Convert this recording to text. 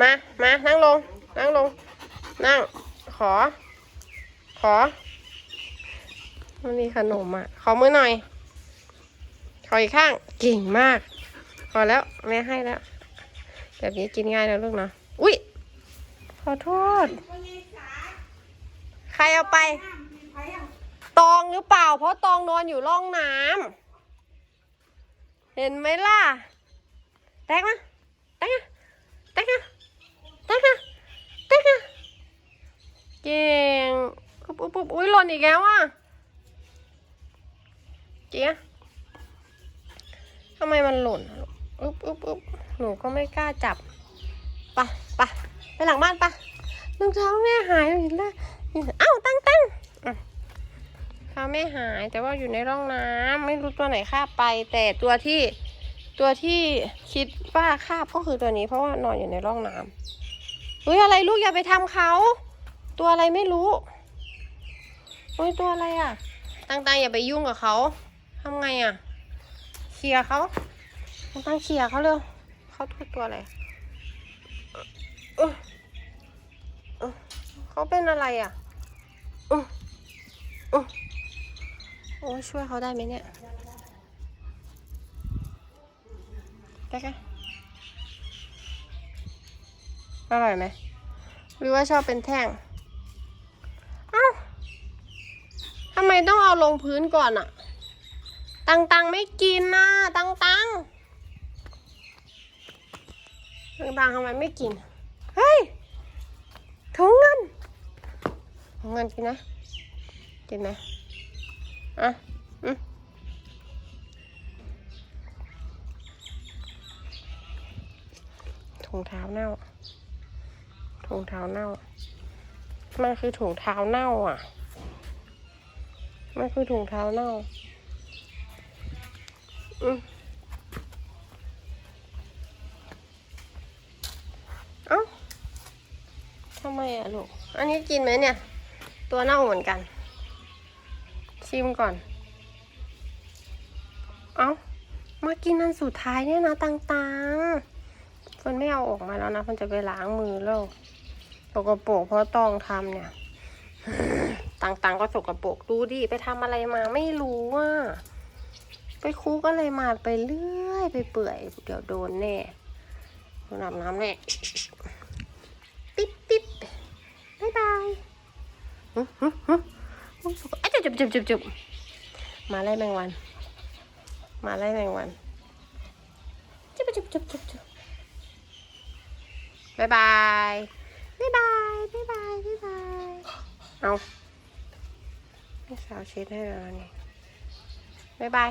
มา มา นั่งลง นั่งลง นั่ง ขอ ขอ มันมีขนมอะ ขอมือหน่อย ขออีกข้าง เก่งมาก พอแล้วแม่ให้แล้ว แบบนี้กินง่ายนะลูกเนาะ อุ๊ยขอโทษ ใครเอาไป ตองหรือเปล่า เพราะตองนอนอยู่ร่องน้ำ เห็นไหมล่ะ แตกมาแตกมาแตกมาแตกมาแตกมาเก่ง ปุ๊บปุ๊บอุ้ยหล่นอีกแล้วอะเจี๊ยทำไมมันหล่นอุ๊บอุ๊บอุ๊บหนูก็ไม่กล้าจับไปะปะไปหลังบ้านปะรองเท้าแม่หายอยู่แล้วเอ้าตั้งตั้งเท้าแม่หายแต่ว่าอยู่ในร่องน้ำไม่รู้ตัวไหนคาบไป แต่ตัวที่ตัวที่คิดว่าคาบก็คือตัวนี้ เพราะว่านอนอยู่ในร่องน้ำเฮ้ยอะไรลูกอย่าไปทำเขา ตัวอะไรไม่รู้ เฮ้ยตัวอะไรอะตั้งๆอย่าไปยุ่งกับเขาทำไงอะเคลียร์เขาตั้งๆเคลียร์เขาเร็วเขาตัวตัวอะไรเออเออเขาเป็นอะไรอะเออเออโอ้ช่วยเขาได้ไหมเนี่ยได้กันอร่อยไหมหรือว่าชอบเป็นแท่ง ต้องเอาลงพื้นก่อนอะตังตังไม่กินนะตังตังตังตังทำไมไม่กิน เฮ้ยถุงเงินถุงเงินกินนะ กินไหมอะอืมถุงเท้าเน่าถุงเท้าเน่า มันคือถุงเท้าเน่าอะ ไมันคือถุงเท้าเน่าอเอ้าทำไมอะลูก อันนี้กินไหมเนี่ย ตัวเน่าเหมือนกัน ชิมก่อน เอ้า มากินอันสุดท้ายเนี่ยนะตังๆคนไม่เอาออกมาแล้วนะคนจะไปล้างมือแล้วสกปกเพราะต้องทำเนี่ย ต่างๆ ก็สกปรกดูดิไปทำอะไรมาไม่รู้อะไปคุกอะไรมาไปเรื่อย ไปเปื่อย เดี๋ยวโดนแน่โดนอาบน้ำแน่ปิ๊บปิ๊บบ๊ายบายฮึฮึฮึอะจุบจุบจุบจุบมาไล่แมงวัน มาไล่แมงวันจุบจุบจุบจุบจุบบ๊ายบายบ๊ายบายบ๊ายบายบ๊ายบายเอา พี่สาวเช็ดให้แล้วนี่ บ๊ายบาย